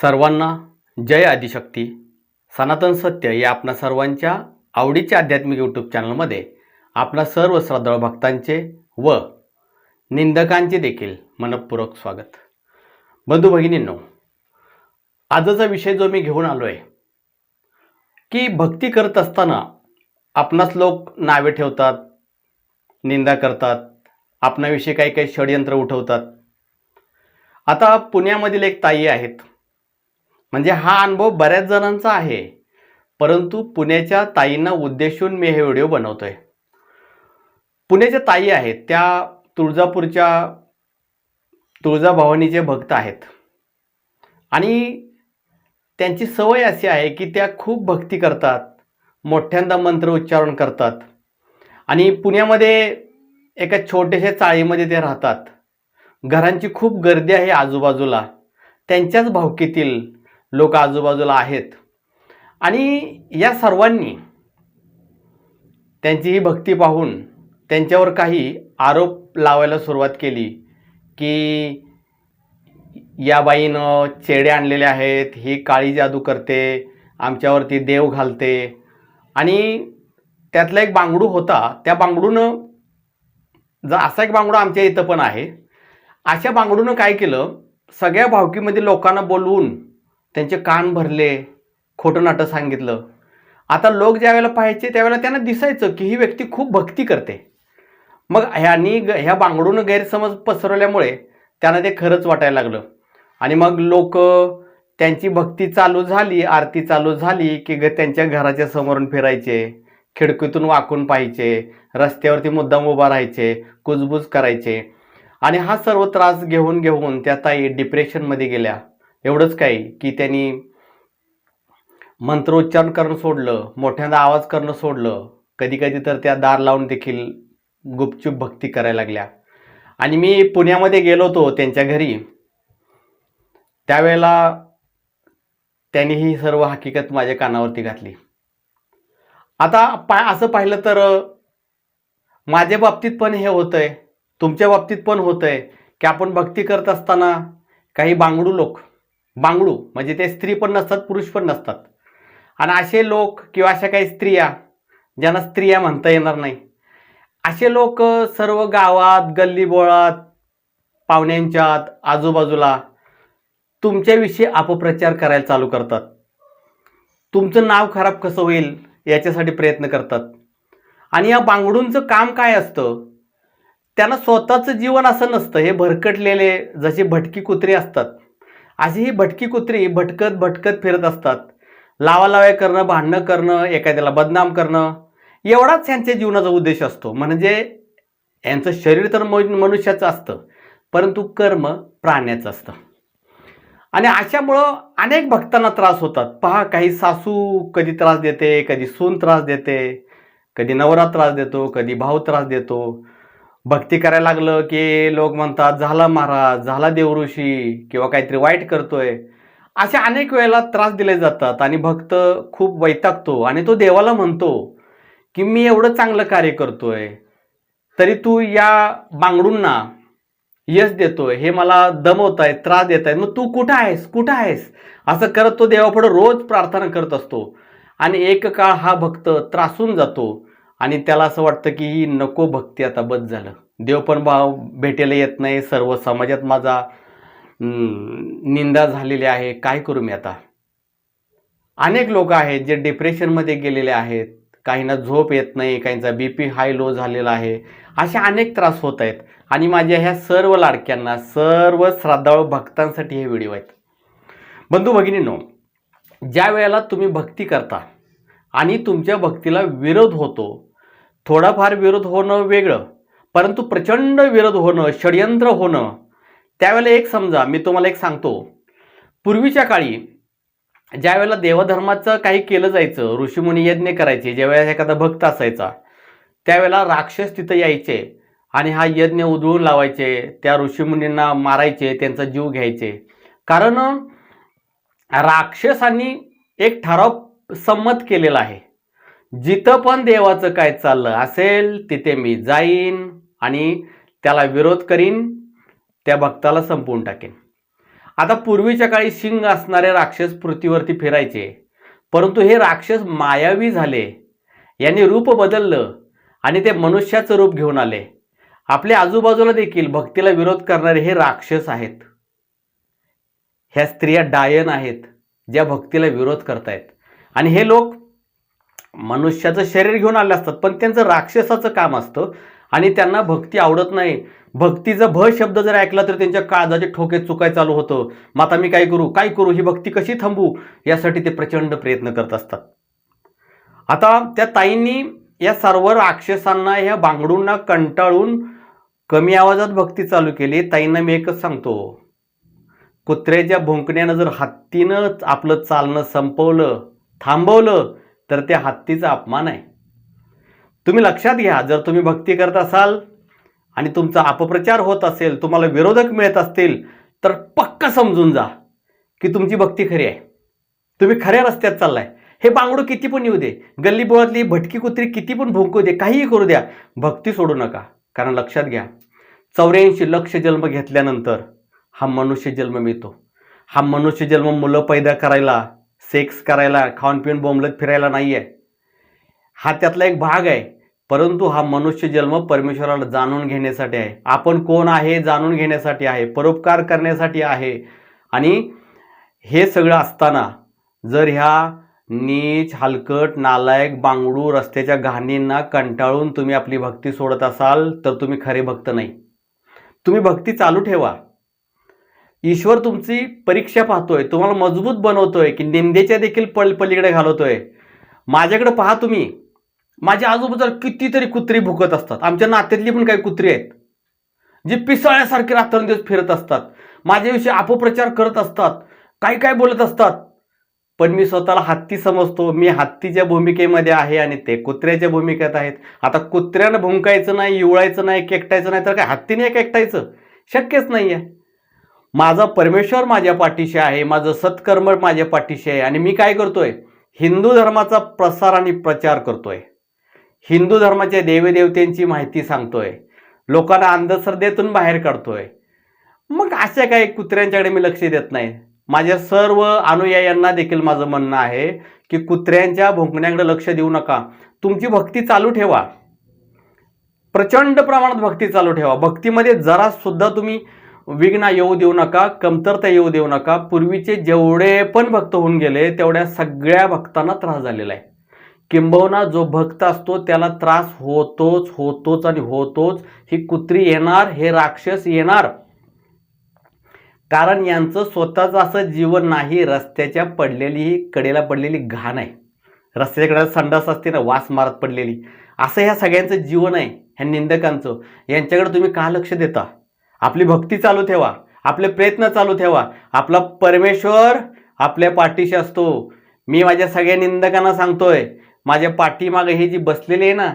सर्वांना जय आदिशक्ती. सनातन सत्य या आपणा सर्वांच्या आवडीच्या आध्यात्मिक यूट्यूब चॅनलमध्ये आपणा सर्व श्रद्धाळू भक्तांचे व निंदकांचे देखील मनपूर्वक स्वागत. बंधू भगिनींनो आजचा विषय जो मी घेऊन आलो आहे की भक्ती करत असताना आपणास लोक नावे ठेवतात निंदा करतात आपणाविषयी काही काही षडयंत्र उठवतात. आता पुण्यामधील एक ताई आहेत म्हणजे हा अनुभव बऱ्याच जणांचा आहे. परंतु पुण्याच्या ताईंना उद्देशून मी हे व्हिडिओ बनवतो आहे पुण्याच्या ताई आहेत त्या तुळजापूरच्या तुळजाभवानीचे भक्त आहेत. आणि त्यांची सवय अशी आहे की त्या खूप भक्ती करतात मोठ्यांदा मंत्र उच्चारण करतात. आणि पुण्यामध्ये एका छोट्याशा चाळीमध्ये ते राहतात. घरांची खूप गर्दी आहे आजूबाजूला. त्यांच्याच भावकीतील लोक आजूबाजूला आहेत. आणि या सर्वांनी त्यांची ही भक्ती पाहून त्यांच्यावर काही आरोप लावायला सुरुवात केली की या बाईनं चेडे आणलेले आहेत ही काळी जादू करते आमच्यावरती देव घालते. आणि त्यातला एक बांगडू होता त्या बांगडूनं ज असा एक बांगडू आमच्या इथं पण आहे अशा बांगडूनं काय केलं सगळ्या भावकीमध्ये लोकांना बोलवून त्यांचे कान भरले खोटं नाटं सांगितलं. आता लोक ज्यावेळेला पाहायचे त्यावेळेला त्यांना दिसायचं की ही व्यक्ती खूप भक्ती करते. मग ह्यांनी ग ह्या बांगडून गैरसमज पसरवल्यामुळे त्यांना ते खरंच वाटायला लागलं. आणि मग लोक त्यांची भक्ती चालू झाली आरती चालू झाली की ग त्यांच्या घराच्या समोरून फिरायचे खिडकीतून वाकून पाहायचे रस्त्यावरती मुद्दाम उभा राहायचे कुजबूज करायचे. आणि हा सर्व त्रास घेऊन घेऊन त्या ताई डिप्रेशनमध्ये गेल्या. एवढंच काय की त्यांनी मंत्रोच्चारण करणं सोडलं मोठ्यांदा आवाज करणं सोडलं. कधी कधी तर त्या दार लावून देखील गुपचूप भक्ती करायला लागल्या. आणि मी पुण्यामध्ये गेलो होतो त्यांच्या घरी. त्यावेळेला त्यांनी ही सर्व हकीकत माझ्या कानावरती घातली. आता पा असं पाहिलं तर माझ्या बाबतीत पण हे होतंय तुमच्या बाबतीत पण होतंय की आपण भक्ती करत असताना काही बांगडू लोक बांगडू म्हणजे ते स्त्री पण नसतात पुरुष पण नसतात. आणि असे लोक किंवा अशा काही स्त्रिया ज्यांना स्त्रिया म्हणता येणार नाही असे लोक सर्व गावात गल्लीबोळात पाहुण्यांच्यात आजूबाजूला तुमच्याविषयी अपप्रचार करायला चालू करतात. तुमचं नाव खराब कसं होईल याच्यासाठी प्रयत्न करतात. आणि या बांगडूंचं काम काय असतं? त्यांना स्वतःचं जीवन असं नसतं. हे भरकटलेले जसे भटकी कुत्रे असतात. अशी ही भटकी कुत्री भटकत भटकत फिरत असतात. लावालाव्या करणं भांडणं करणं एखाद्याला बदनाम करणं एवढाच यांच्या जीवनाचा उद्देश असतो. म्हणजे यांचं शरीर तर मनुष्याचं असतं परंतु कर्म प्राण्याचं असतं. आणि अशामुळं अनेक भक्तांना त्रास होतात. पहा काही सासू कधी त्रास देते कधी सून त्रास देते कधी नवरा त्रास देतो कधी भाऊ त्रास देतो. भक्ती करायला लागलं की लोक म्हणतात झाला महाराज झाला देवऋषी किंवा काहीतरी वाईट करतोय. असे अनेक वेळेला त्रास दिले जातात आणि भक्त खूप वैतागतो आणि तो देवाला म्हणतो की मी एवढं चांगलं कार्य करतोय तरी तू या बांगडूंना यश देतोय हे मला दमवत आहे त्रास देत आहे मग तू कुठं आहेस कुठं आहेस? असं करत तो देवापुढं रोज प्रार्थना करत असतो. आणि एक काळ हा भक्त त्रासून जातो. आणि त्याला असं वाटतं की ही नको भक्ती आता बद झालं. देव पण भाव भेटायला येत नाही सर्व समाजात माझा निंदा झालेली आहे. काय करू मी आता? अनेक लोक आहेत जे डिप्रेशनमध्ये गेलेले आहेत. काहींना झोप येत नाही काहींचा बी पी हाय लो झालेला आहे. असे अनेक त्रास होत आहेत. आणि माझ्या ह्या सर्व लाडक्यांना सर्व श्रद्धाळू भक्तांसाठी हे व्हिडिओ आहेत. बंधू भगिनींनो ज्या वेळेला तुम्ही भक्ती करता आणि तुमच्या भक्तीला विरोध होतो थोडाफार विरोध होणं वेगळं परंतु प्रचंड विरोध होणं षडयंत्र होणं त्यावेळेला एक समजा मी तुम्हाला एक सांगतो. पूर्वीच्या काळी ज्या वेळेला देवधर्माचं काही केलं जायचं ऋषीमुनी यज्ञ करायचे ज्यावेळेला एखादा भक्त असायचा त्यावेळेला राक्षस तिथं यायचे आणि हा यज्ञ उधळून लावायचे त्या ऋषीमुनींना मारायचे त्यांचा जीव घ्यायचे. कारण राक्षसांनी एक ठराव संमत केलेला आहे. जिथं पण देवाचं काय चाललं असेल तिथे मी जाईन आणि त्याला विरोध करीन त्या भक्ताला संपवून टाकेन. आता पूर्वीच्या काळी शिंग असणारे राक्षस पृथ्वीवरती फिरायचे परंतु हे राक्षस मायावी झाले. यांनी रूप बदललं आणि ते मनुष्याचं रूप घेऊन आले. आपल्या आजूबाजूला देखील भक्तीला विरोध करणारे हे राक्षस आहेत. ह्या स्त्रिया डायन आहेत ज्या भक्तीला विरोध करतायत. आणि हे लोक मनुष्याचं शरीर घेऊन आले असतात पण त्यांचं राक्षसाचं काम असतं आणि त्यांना भक्ती आवडत नाही. भक्तीचा भ शब्द जर ऐकला तर त्यांच्या काळजाचे ठोके चुकाय चालू होतं. मग आता मी काय करू? काय करू? ही भक्ती कशी थांबू? यासाठी ते प्रचंड प्रयत्न करत असतात. आता त्या ताईंनी या सर्व राक्षसांना ह्या बांगडूंना कंटाळून कमी आवाजात भक्ती चालू केली. ताईंना मी एकच सांगतो. कुत्र्याच्या भुंकण्यानं जर हत्तीनं आपलं चालणं संपवलं थांबवलं तर त्या हत्तीचा अपमान आहे. तुम्ही लक्षात घ्या जर तुम्ही भक्ती करत असाल आणि तुमचा अपप्रचार होत असेल तुम्हाला विरोधक मिळत असतील तर पक्क समजून जा की तुमची भक्ती खरी आहे. तुम्ही खऱ्या रस्त्यात चाललाय. हे बांगडू किती पण येऊ दे गल्लीबोळातली भटकी कुत्री किती पण भुंकू दे काहीही करू द्या भक्ती सोडू नका. कारण लक्षात घ्या चौऱ्याऐंशी लक्ष जन्म घेतल्यानंतर हा मनुष्य जन्म मिळतो. हा मनुष्य जन्म मुलं पैदा करायला सेक्स करायला खाऊन पिऊन बोंबलत फिरायला नाही आहे हा त्यातला एक भाग आहे. परंतु हा मनुष्य जन्म परमेश्वराला जाणून घेण्यासाठी आहे. आपण कोण आहे जाणून घेण्यासाठी आहे परोपकार करण्यासाठी आहे. आणि हे सगळं असताना जर ह्या नीच हलकट नालायक बांगडू रस्त्याच्या घाणींना कंटाळून तुम्ही आपली भक्ती सोडत असाल तर तुम्ही खरे भक्त नाही. तुम्ही भक्ती चालू ठेवा. ईश्वर तुमची परीक्षा पाहतोय तुम्हाला मजबूत बनवतोय की निंदेच्या देखील पल पलीकडे घालवतोय. माझ्याकडे पहा तुम्ही. माझ्या आजूबाजूला कितीतरी कुत्री भुकत असतात. आमच्या नात्यातली पण काही कुत्री आहेत. जी पिसाळ्यासारखी रात्रंदिवस फिरत असतात. माझ्याविषयी अपप्रचार करत असतात. काही काय बोलत असतात. पण मी स्वतःला हत्ती समजतो. मी हत्तीच्या भूमिकेमध्ये आहे आणि ते कुत्र्याच्या भूमिकेत आहेत. आता कुत्र्यानं भुंकायचं नाही युळायचं नाही केकटायचं नाही तर काय? हत्तीने केकटायचं शक्यच नाही आहे माझा परमेश्वर माझ्या पाठीशी आहे माझं सत्कर्म माझ्या पाठीशी आहे आणि मी काय करतोय? हिंदू धर्माचा प्रसार आणि प्रचार करतोय. हिंदू धर्माच्या देवदेवतेंची माहिती सांगतोय. लोकांना अंधश्रद्धेतून बाहेर काढतोय. मग अशा काही कुत्र्यांच्याकडे मी लक्ष देत नाही. माझ्या सर्व अनुयायांना देखील माझं म्हणणं आहे की कुत्र्यांच्या भुंकण्याकडे लक्ष देऊ नका. तुमची भक्ती चालू ठेवा. प्रचंड प्रमाणात भक्ती चालू ठेवा. भक्तीमध्ये जरा सुद्धा तुम्ही विघ्न येऊ देऊ नका कमतरता येऊ देऊ नका. पूर्वीचे जेवढे पण भक्त होऊन गेले तेवढ्या सगळ्या भक्तांना त्रास झालेला आहे. किंबहुना जो भक्त असतो त्याला त्रास होतोच होतोच आणि होतोच. ही कुत्री येणार हे राक्षस येणार. कारण यांचं स्वतःचं असं जीवन नाही रस्त्याच्या पडलेली ही कडेला पडलेली घाण आहे. रस्त्याच्या कडेला संडास असते ना वास मारत पडलेली. असं ह्या सगळ्यांचं जीवन आहे ह्या निंदकांचं. यांच्याकडे तुम्ही का लक्ष देता? आपली भक्ती चालू ठेवा आपले प्रयत्न चालू ठेवा. आपला परमेश्वर आपल्या पाठीशी असतो. मी माझ्या सगळ्या निंदकांना सांगतोय माझ्या पाठीमागे ही जी बसलेली आहे ना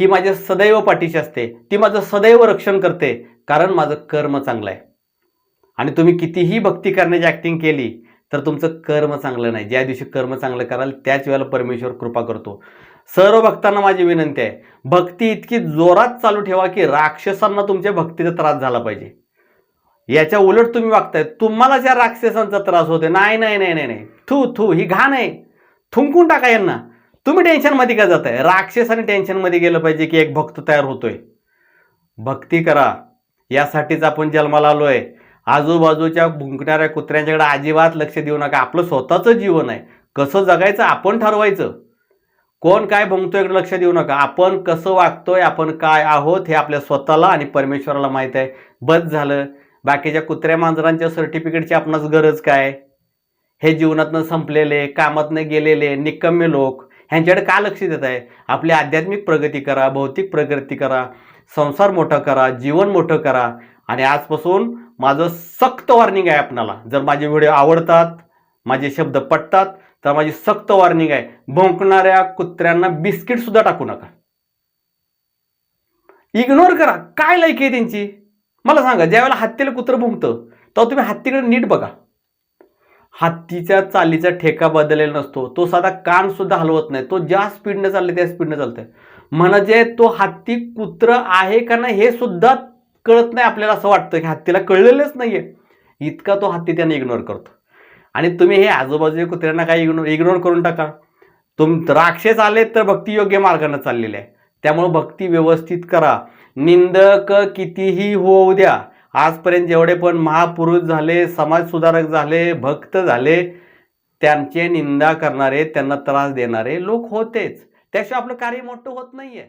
ही माझ्या सदैव पाठीशी असते. ती माझं सदैव रक्षण करते कारण माझं कर्म चांगलं आहे. आणि तुम्ही कितीही भक्ती करण्याची ॲक्टिंग केली तर तुमचं कर्म चांगलं नाही. ज्या दिवशी कर्म चांगलं कराल त्याच वेळेला परमेश्वर कृपा करतो. सर्व भक्तांना माझी विनंती आहे भक्ती इतकी जोरात चालू ठेवा की राक्षसांना तुमच्या भक्तीचा त्रास झाला पाहिजे. याच्या उलट तुम्ही वागताय तुम्हाला ज्या राक्षसांचा त्रास होते नाही नाही नाही नाही नाही. थू थू ही घाण आहे. थुंकून टाका यांना. तुम्ही टेन्शनमध्ये का जाताय? राक्षसाने टेन्शनमध्ये गेलं पाहिजे की एक भक्त तयार होतोय. भक्ती करा. यासाठीच आपण जन्माला आलो आहे आजूबाजूच्या भुंकणाऱ्या कुत्र्यांच्याकडे अजिबात लक्ष देऊ नका. आपलं स्वतःचं जीवन आहे. कसं जगायचं? आपण ठरवायचं. कोण काय भुंकतोय इकडे लक्ष देऊ नका. आपण कसं वागतोय आपण काय आहोत हे आपल्या स्वतःला आणि परमेश्वराला माहीत आहे. बस झालं. बाकीच्या कुत्र्या मांजरांच्या सर्टिफिकेटची आपणास गरज काय? हे जीवनातनं संपलेले कामातनं गेलेले निकम्य लोक ह्यांच्याकडे का लक्ष देत आहे? आपली आध्यात्मिक प्रगती करा भौतिक प्रगती करा संसार मोठा करा जीवन मोठं करा. आणि आजपासून माझं सक्त वॉर्निंग आहे आपणाला. जर माझे व्हिडिओ आवडतात माझे शब्द पटतात तर माझी सक्त वॉर्निंग आहे भोंकणाऱ्या कुत्र्यांना बिस्किट सुद्धा टाकू नका. इग्नोर करा काय लायकी आहे त्यांची? मला सांगा ज्यावेळेला हत्तीला कुत्रं भुंकतं तेव्हा तुम्ही हत्तीकडे नीट बघा. हत्तीच्या चालीचा ठेका बदललेला नसतो तो साधा कान सुद्धा हलवत नाही तो ज्या स्पीडने चालले त्या स्पीडने चालतंय. म्हणजे तो हत्ती कुत्र आहे का नाही हे सुद्धा कळत नाही आपल्याला असं वाटतं की हत्तीला कळलेलंच नाहीये. इतका तो हत्ती त्याने इग्नोर करतो. आणि तुम्ही हे आजूबाजूच्या कुत्र्यांना काही इग्नोर इग्नोर करून टाका. तुम राक्षस आले तर भक्ती योग्य मार्गाने चाललेले आहे. त्यामुळं भक्ती व्यवस्थित करा. निंदक कितीही होऊ द्या. आजपर्यंत जेवढे पण महापुरुष झाले समाजसुधारक झाले भक्त झाले त्यांचे निंदा करणारे त्यांना त्रास देणारे लोक होतेच. त्याशिवाय आपलं कार्य मोठं होत नाही आहे